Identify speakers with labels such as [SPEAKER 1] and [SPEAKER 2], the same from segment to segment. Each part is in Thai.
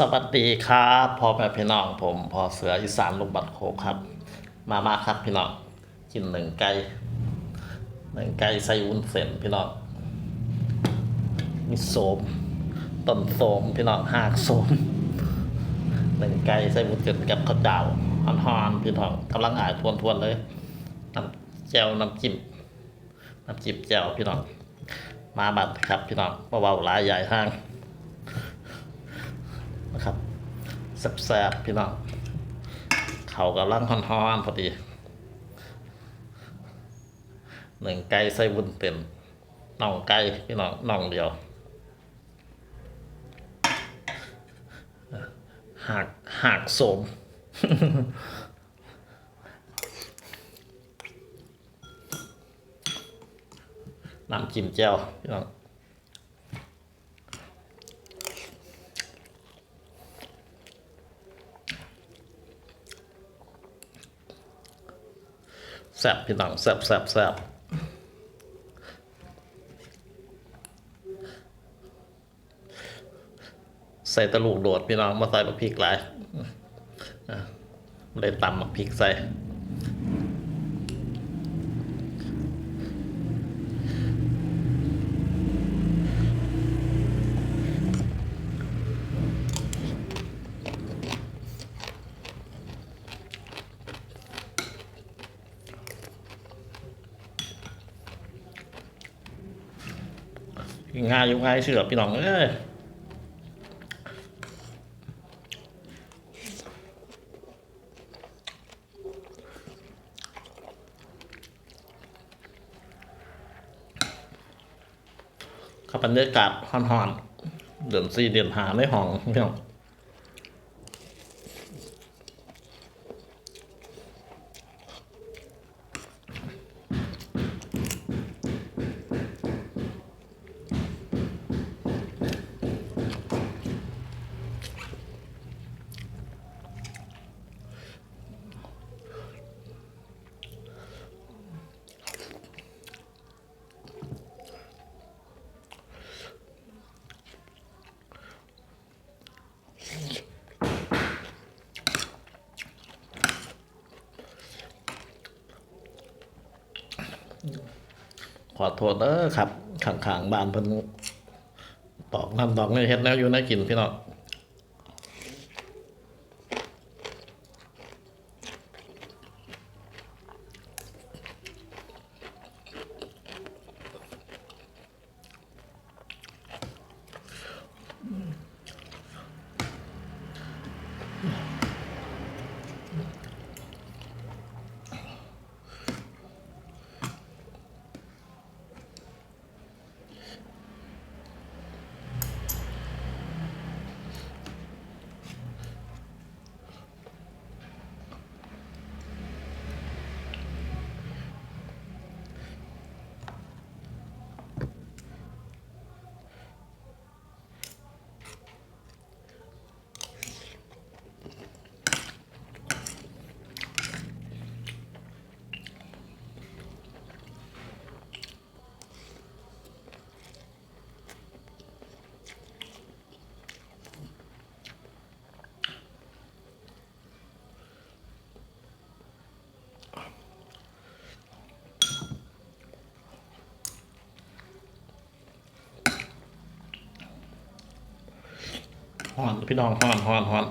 [SPEAKER 1] สวัสดีครับพ่อแม่พี่น้องผมพอเสืออีสานลุงบัตรโคกครับ มามาครับพี่น้องกินหนึ่งไก่หนึ่งไก่ใส่วุ้นเส้นพี่น้องมีโสมต้นโสมพี่น้องหากโสมหนึ่งไก่ใส่วุ้นเส้นกับข้าวเจ้าฮอนๆพี่น้องกำลังอ่ายทวนๆเลยน้ำแจ่วน้ำจิ้มน้ำจิ้มแจ่วพี่น้องมาบัดครับพี่น้องเบาๆหลายใหญ่ห้าง นะครับแซ่บๆพี่น้องเขากำลังฮ้อนๆพอดีหนึ่งไก่ใส่วุ้นเต็มน่องไก่พี่น้องน่องเดียวหักหักโสมน้ำจิ้มแจ่วพี่น้อง แซ่บพี่น้องแซ่บแซ่บแซ่บใส่ตะลูกโดดพี่น้องมาใส่มาพริกหลายอะเลยตำมะพริกใส่ ง่ายยุ่ง่ายเสือพี่น้องเอ้ยเขับบรรยากาศฮอนๆเดือนสี่เดือนหาในห้องพี่น้อง ขอโทษเด้อครับข้างๆบ้านเพิ่นตอกน้ำตอกนี่เฮ็ดแล้วอยู่ในกินพี่น้อง ฮ้อนพี่น้องฮ้อนฮ้อนฮ้อน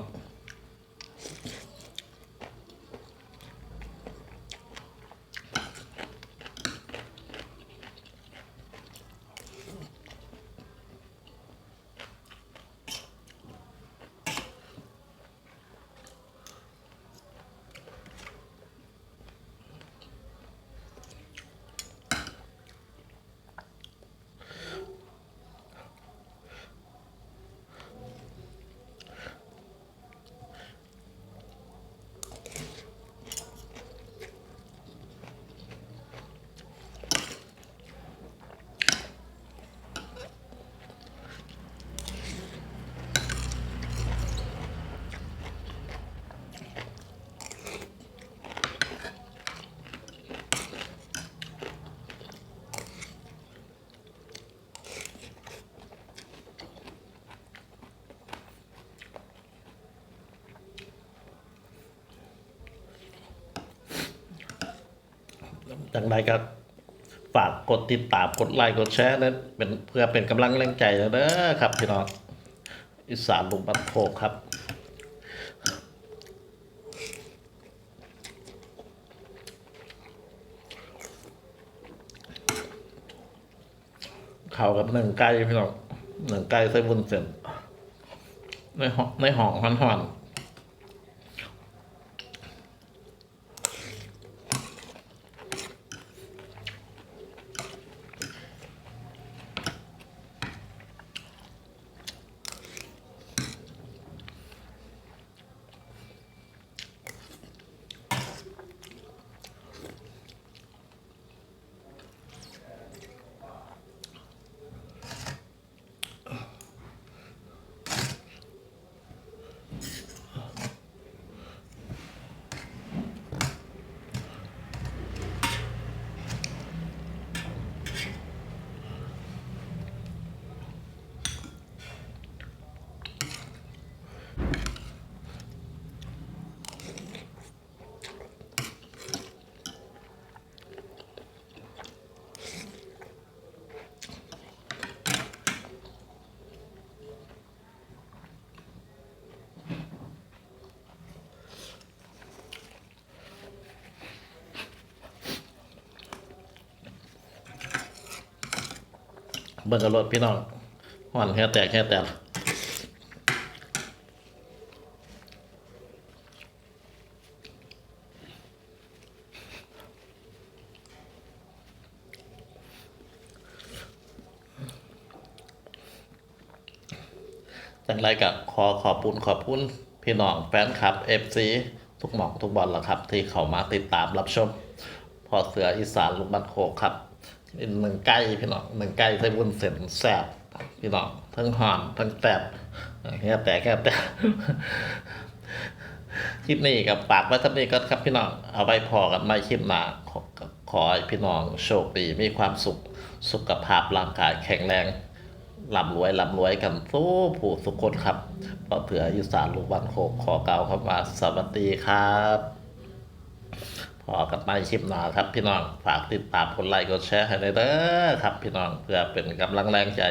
[SPEAKER 1] จังใดก็ฝากกดติดตามกดไลค์กดแชร์นะเป็นเพื่อเป็นกำลังแรงใจนะเด้อครับพี่น้องอีสานลุงบันโคกครับเขากับหนึ่งไก่พี่น้องหนึ่งไก่ใส่บุญเส้นในห้องในห้องหันหัน เบิ่งกับรถพี่น้องหันแค่แตกแค่แตกจังไรกับขอขอบคุณขอบคุณพี่น้องแฟนคลับ FC ทุกหมองทุกบอลละครับ ที่เขามาติดตามรับชม พอเสืออีสานลุงบันโคครับ หนึ่งไก่พี่น้องหนึ่งไก่ใส่บุญเส้นแซ่บพี่น้องทั้งหอมทั้งแตบแค่แต่แค่แต่คลิปนี้กับปากไว้ท่านี้ก็ครับพี่น้องเอาไว้พอกันไม่คลิปหนาขอขอให้พี่น้องโชคดีมีความสุขสุขภาพร่างกายแข็งแรงร่ำรวยร่ำรวยกันสู้ผู้สุขคนครับพอเถืออีสานลุงบันโคกขอเก่าวคำว่าสวัสดีครับ พอกันไปคลิปหน้าครับพี่น้อง ฝากติดตามกดไลค์กดแชร์ให้ด้เด้อครับพี่น้องเพื่อเป็นกำลังแรงใจ